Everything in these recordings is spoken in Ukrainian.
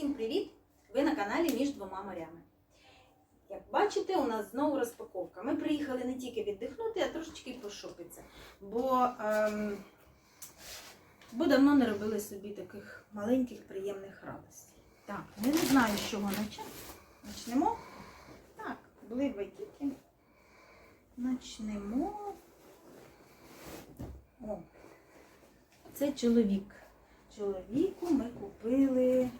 Всім привіт! Ви на каналі Між двома морями. Як бачите, у нас знову розпаковка. Ми приїхали не тільки віддихнути, а трошечки пошопитися. Бо, ем, бо давно не робили собі таких маленьких приємних радостей. Так, я не знаю, з чого почати. Почнемо. Так, були вайкіки. Почнемо. О, це чоловік. Чоловіку ми купили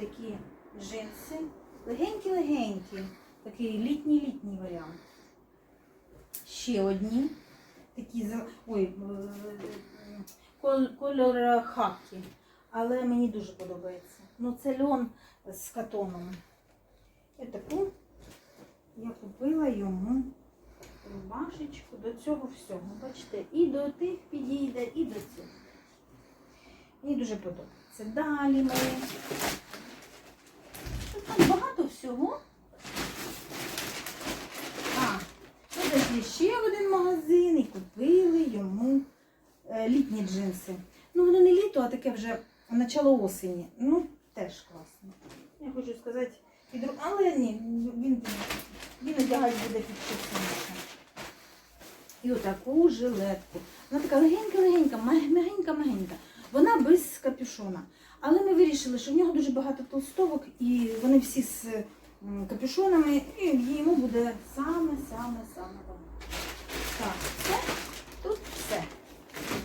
такі джинси. Легенькі-легенькі. Такий літній-літній варіант. Ще одні. Такі ой, е, кольор хакі. Але мені дуже подобається. Ну, це льон з катоном. І таку я купила йому рубашечку до цього всього. Бачите, і до тих підійде, і до цього. Мені дуже подобається. Далі ми. Тут всього. А, ми зайшли ще один магазин і купили йому е, літні джинси. Ну, воно не літо, а таке вже начало осені. Ну, теж класно. Я хочу сказати, під... ру- але ні, він, він одягати буде під щось. І отаку жилетку. Вона така легенька-легенька, мягенька-мягенька. Вона без капюшона. Але ми вирішили, що в нього дуже багато толстовок, і вони всі з капюшонами, і йому буде саме-саме-саме воно. Так, все. Тут все.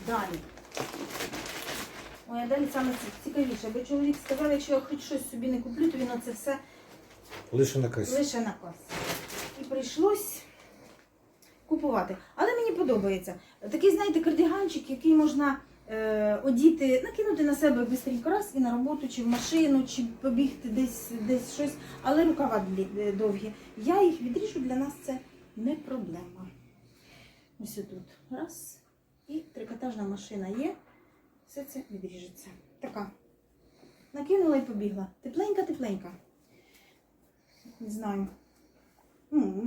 Далі. Ой, а далі саме ці- цікавіше, бо чоловік сказав, якщо я хоч щось собі не куплю, то він оце все Лише на касі. лише на касі. І прийшлось купувати. Але мені подобається. Такий, знаєте, кардиганчик, який можна одіти, накинути на себе бистренько раз і на роботу, чи в машину, чи побігти десь, десь щось, але рукава е, довгі. Я їх відріжу, для нас це не проблема. Ось тут. Раз. І трикотажна машина є. Все це відріжеться. Така. Накинула і побігла. Тепленька, тепленька. Не знаю.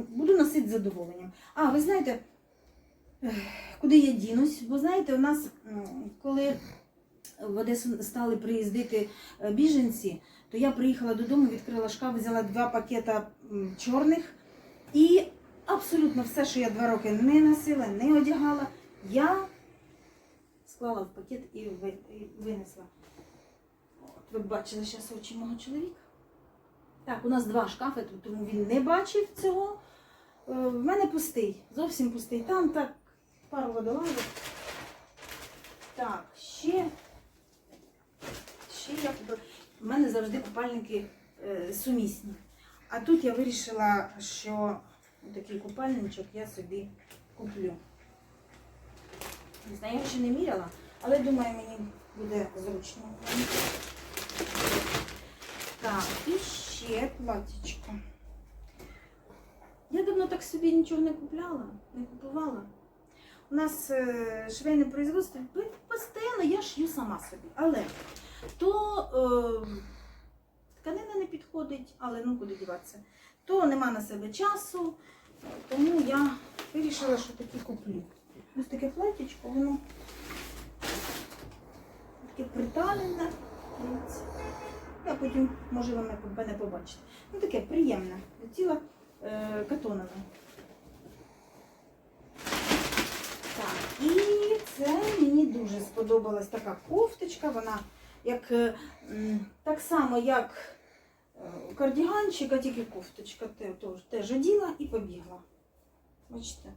Буду носити задоволенням. А, ви знаєте, куди я дінусь? Бо знаєте, у нас, коли в Одесу стали приїздити е, біженці, то я приїхала додому, відкрила шкаф, взяла два пакета чорних і абсолютно все, що я два роки не носила, не одягала, я склала в пакет і винесла. От, ви бачили зараз очі мого чоловіка. Так, у нас два шкафи, тому він не бачив цього. Е, В мене пустий, зовсім пустий. Там так, пару водолазок. Так, ще. Ще я купила. У мене завжди купальники е, сумісні. А тут я вирішила, що такий купальничок я собі куплю. Не знаю, я ще не міряла, але думаю, мені буде зручно. Так, і ще платічко. Я давно так собі нічого не купляла, не купувала. У нас е, швейне производство постійно я шью сама собі. Але то е, тканина не підходить, але ну куди діватися. То нема на себе часу, тому я вирішила, що такі куплю. Ось таке платічко, воно таке приталене. Я потім, може, ви мене побачите. Ну таке приємне. Тіло е, катонове. Так, і це мені дуже сподобалась така кофточка. Вона як е, так само, як е, кардіганчик, а тільки кофточка. Те- Теж оділа і побігла. Бачите?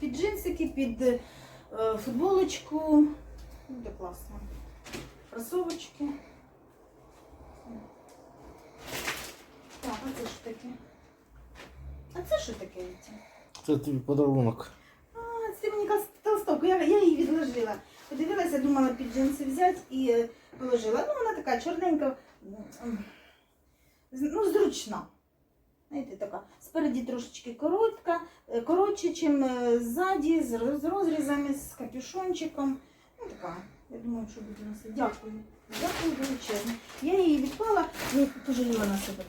Під джинсики, під е, футболочку. Буде класно. Кросовочки. Так, а це що таке? А це що таке? Це тобі подарунок. Це мені якась толстовка, я, я її відложила. Подивилася, думала під джинси взяти і е, положила. Ну, вона така чорненька, ну, зручна. Знаєте, така. Спереді трошечки коротка, е, коротше, чим е, ззаді, з розрізами, з капюшончиком. Ну, така. Я думаю, що буду носити. Дякую. Дякую величезно. Я її відклала, ну, пожаліла на себе.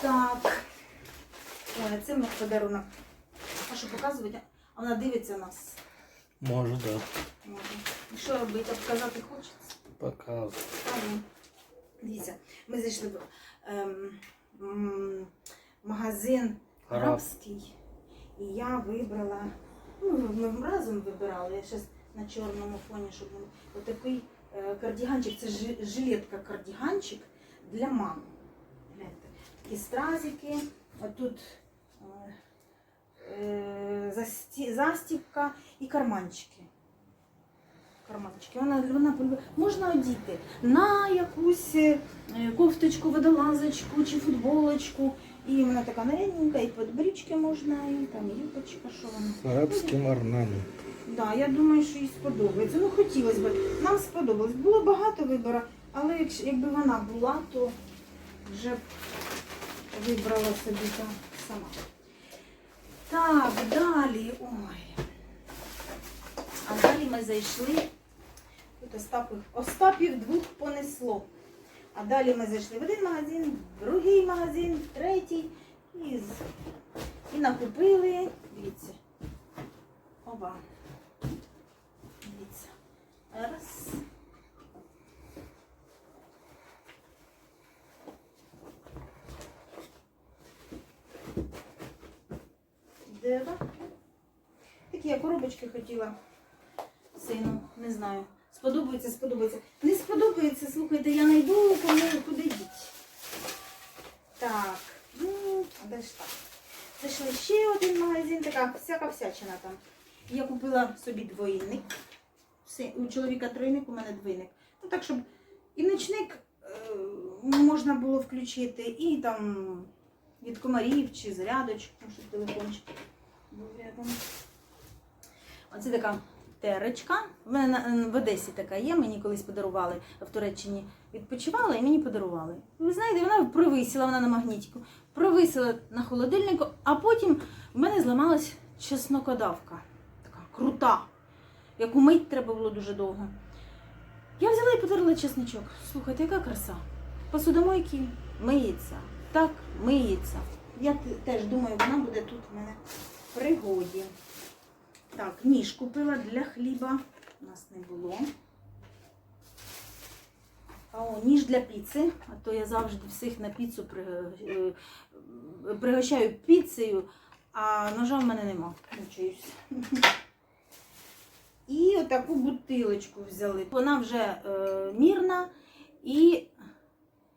Так. Це мій подарунок. А що показувати? А вона дивиться нас. Може, так. Да. Може. І що робити? Обказати хочеться? Показуй. Ага. Дивіться, ми зайшли в ем, м, магазин Араб. арабський, і я вибрала, ну, ми разом вибирали, я зараз на чорному фоні, щоб він отакий е, кардіганчик, це жи- жилетка кардіганчик для мами. Гляньте, такі стразики, а тут застібка і карманчики. Карманчики. Вона, вона можна одіти на якусь е, кофточку, водолазочку чи футболочку. І вона така нарядненька, і під брючки можна, і там юбочка, що вона. З арабським орнаментом. Да, я думаю, що їй сподобається. Ну, хотілося б. Нам сподобалось. Було багато вибору, але якщо, якби вона була, то вже б вибрала собі там сама. Так, далі. Ой. А далі ми зайшли. Тут Остапів, Остапів двох понесло. А далі ми зайшли в один магазин, в другий магазин, в третій. І, і накупили. Дивіться. Оба. Дивіться. Раз. Два. Такі я коробочки хотіла сину, не знаю. Сподобається, сподобається. Не сподобається, слухайте, я знайду кому куди діть. Так, ну, де ж так? Зайшли ще один магазин, така всяка всячина там. Я купила собі двойник. У чоловіка тройник, у мене двойник. Ну так, щоб і ночник е, можна було включити, і там від комарів чи зарядочок, тому що телефончик Оце така терочка. В мене в Одесі така є, мені колись подарували в Туреччині. Відпочивала і мені подарували. Ви знаєте, вона провисіла вона на магнітику, провисила на холодильнику, а потім в мене зламалась чеснокодавка. Така крута, яку мить треба було дуже довго. Я взяла і потерла чесничок. Слухайте, яка краса. Посудомойки миється. Так, миється. Я теж думаю, вона буде тут в мене пригоді. Так, ніж купила для хліба. У нас не було. А о, ніж для піци. А то я завжди всіх на піцу е, пригощаю піцею, а ножа в мене нема. Мучаюсь. І отаку бутилочку взяли. Вона вже е, мірна і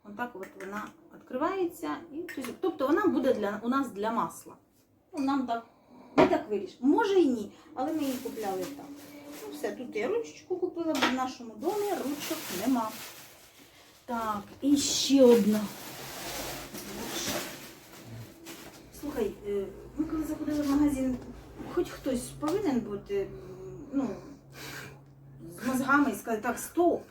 отак от вона відкривається. І, тобто вона буде для, у нас для масла. Ну, нам так, ми так вирішили. Може і ні, але ми її купляли так. Ну все, тут я ручечку купила, бо в нашому домі ручок нема. Так, і ще одна. Слухай, е, ми коли заходили в магазин, хоч хтось повинен бути, ну, з мозгами і сказати, так, стоп.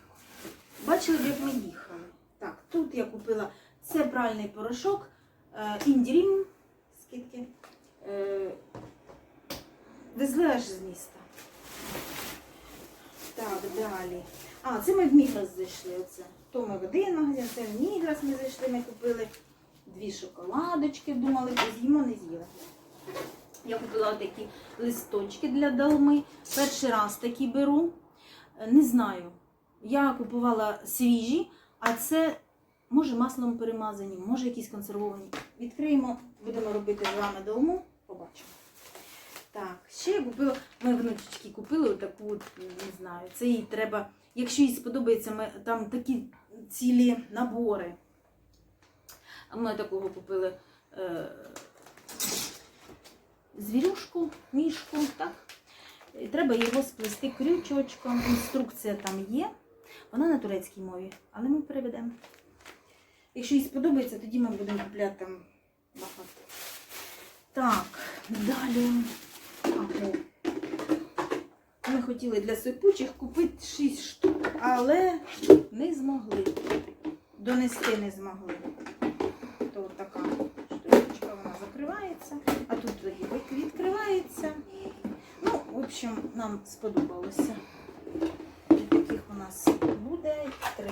Бачили б, як ми їхали. Так, тут я купила це пральний порошок е, Індірім. Скільки? Везли аж з міста. Так, далі. А, це ми в Міграс зайшли. Оце. То ми в один магазин, це в Міграс ми зайшли, ми купили дві шоколадочки, думали, з'їмо, не з'їли. Я купила такі листочки для долми. Перший раз такі беру. Не знаю. Я купувала свіжі, а це може маслом перемазані, може якісь консервовані. Відкриємо, будемо робити з вами долму, побачимо. Так, ще я купила, ми внучечки купили таку, не знаю, це їй треба, якщо їй сподобається, ми, там такі цілі набори. Ми такого купили е, звірюшку, мішку, так? І треба його сплести крючочком. Інструкція там є. Вона на турецькій мові, але ми переведемо. Якщо їй сподобається, тоді ми будемо купляти там багато. Так, далі. Ага. Ми хотіли для сипучих купити 6 штук, але не змогли. Донести не змогли. То така штучка, вона закривається, а тут тоді відкривається. Ну, в общем, нам сподобалося. І таких у нас буде три.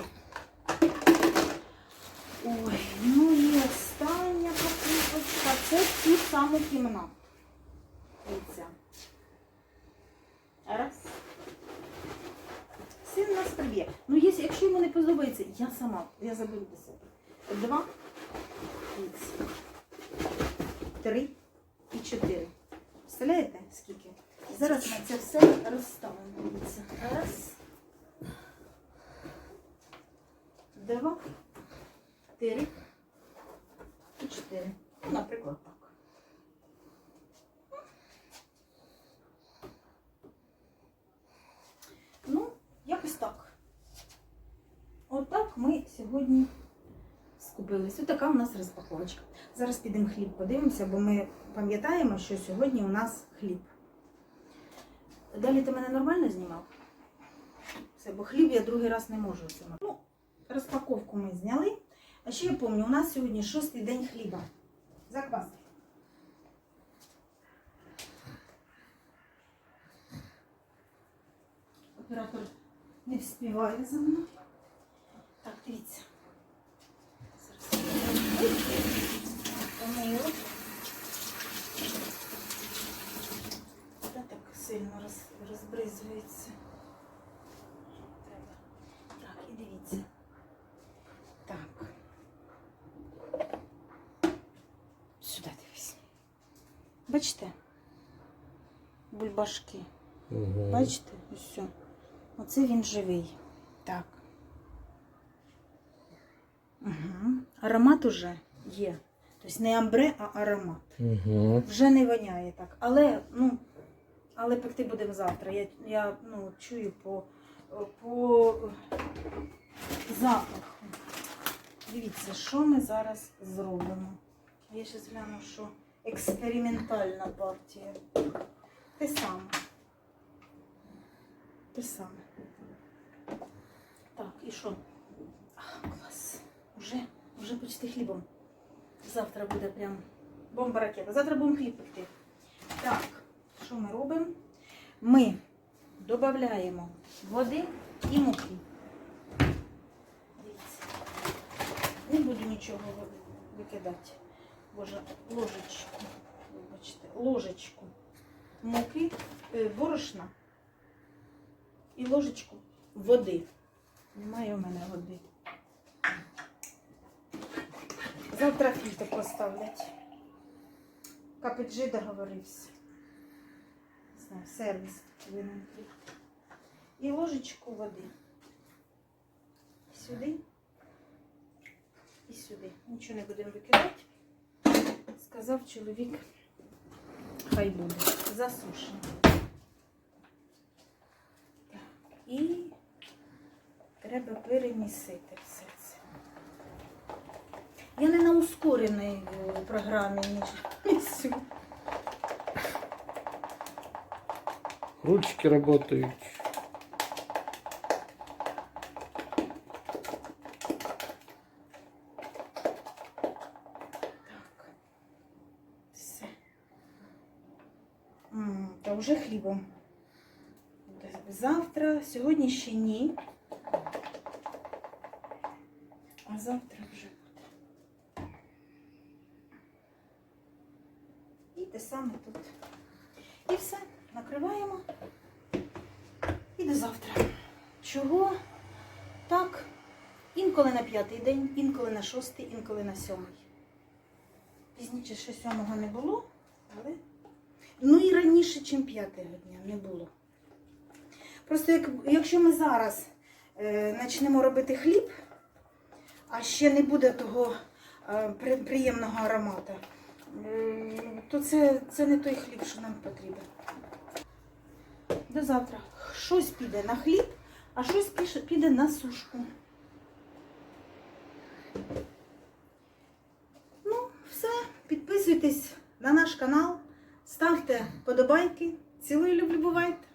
Ой, ну і остання покупочка. Це ту саму кімнату. Дивіться. Раз. він нас приб'є. Ну, якщо, йому не подобається, я сама, я заберу до себе. Два, три і чотири. Представляєте, скільки? Зараз ми це все розставимо. Раз. Два. Три. І чотири. Наприклад, так. Ну, якось так. Отак ми сьогодні скупились. Ось така у нас розпаковочка. Зараз підемо хліб подивимося, бо ми пам'ятаємо, що сьогодні у нас хліб. Далі ти мене нормально знімав? Все, бо хліб я другий раз не можу знімати. Ну, розпаковку ми зняли. А ще я пам'ятаю, у нас сьогодні шостий день хліба. Закваски. Оператор не вспіває за мною. Дивіться. Помию. Та так сильно роз, розбризується. Треба. Так, і дивіться. Так. Сюди дивись. Бачите? Бульбашки. Угу. Бачите? Ось все. Оце він живий. Так. Угу. Аромат уже є. Тобто не амбре, а аромат. Угу. Вже не воняє так. Але, ну, але пекти будемо завтра. Я, я ну, чую по, по запаху. Дивіться, що ми зараз зробимо. Я ще гляну, що експериментальна партія. Те саме. Те саме. Так, і що? А, клас. Уже, уже почти хлібом. Завтра буде прям бомба ракета. Завтра будемо хліб пекти. Так, що ми робимо? Ми додаємо води і муки. Дивіться. Не буду нічого викидати. Боже, ложечку. Вибачте, ложечку муки, е, борошна і ложечку води. Немає у мене води. Завтра фільтр поставлять. Капеджи договорився. Не знаю, сервіс бути. І ложечку води. Сюди і сюди. Нічого не будемо викидати. Сказав чоловік, хай буде. Засушено. І треба перемісити. Я не на ускореній е, програмі місю. Ручки работают. Так. Все. М, Та вже хлібом. Завтра, сьогодні ще ні. А завтра вже буде. І те саме тут. І все, накриваємо. І до завтра. Чого? Так. Інколи на п'ятий день, інколи на шостий, інколи на сьомий. Пізніше ще сьомого не було, але. Ну і раніше, ніж п'ятого дня не було. Просто як, якщо ми зараз е, почнемо робити хліб, а ще не буде того е, приємного аромату, то це, це не той хліб, що нам потрібен. До завтра. Щось піде на хліб, а щось піде на сушку. Ну, все. Підписуйтесь на наш канал, ставте подобайки. Цілую, люблю, бувайте!